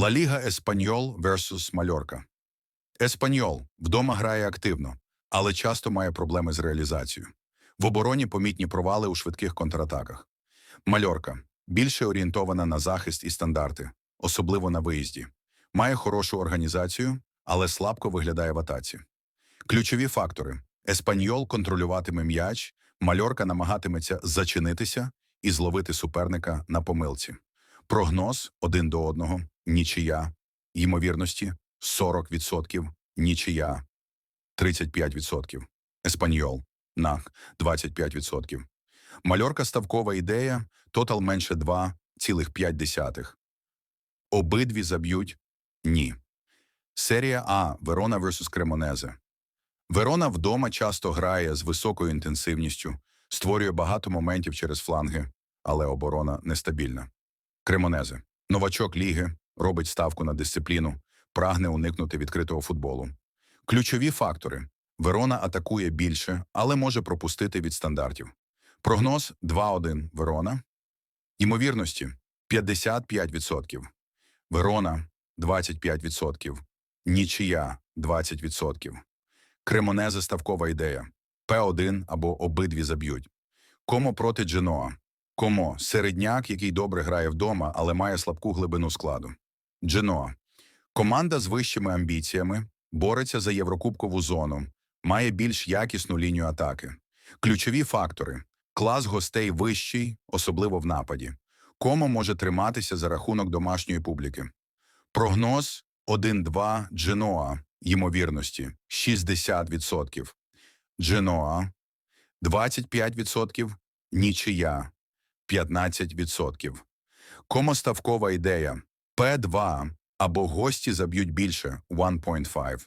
Ла Ліга Еспаньол versus Мальорка. Еспаньол вдома грає активно, але часто має проблеми з реалізацією. В обороні помітні провали у швидких контратаках. Мальорка більше орієнтована на захист і стандарти, особливо на виїзді. Має хорошу організацію, але слабко виглядає в атаці. Ключові фактори: Еспаньол контролюватиме м'яч, мальорка намагатиметься зачинитися і зловити суперника на помилці. Прогноз один до одного, нічия, ймовірності 40%, нічия 35%, Еспаньол на 25%. Мальорка ставкова ідея, тотал менше 2,5. Обидві заб'ють ні. Серія А Верона vs Кремонезе. Верона вдома часто грає з високою інтенсивністю, створює багато моментів через фланги, але оборона нестабільна. Кремонезе. Новачок ліги, робить ставку на дисципліну, прагне уникнути відкритого футболу. Ключові фактори. Верона атакує більше, але може пропустити від стандартів. Прогноз 2-1 Верона. Ймовірності 55%. Верона 25%. Нічия 20%. Кремонезе ставкова ідея. П1 або обидві заб'ють. Комо проти Дженоа. Комо середняк, який добре грає вдома, але має слабку глибину складу. Дженоа. Команда з вищими амбіціями, бореться за єврокубкову зону, має більш якісну лінію атаки. Ключові фактори: клас гостей вищий, особливо в нападі. Комо може триматися за рахунок домашньої публіки. Прогноз 1-2 Дженоа, ймовірності 60%. Дженоа 25%, нічия 15%. Комоставкова ідея П2 або гості заб'ють більше 1.5.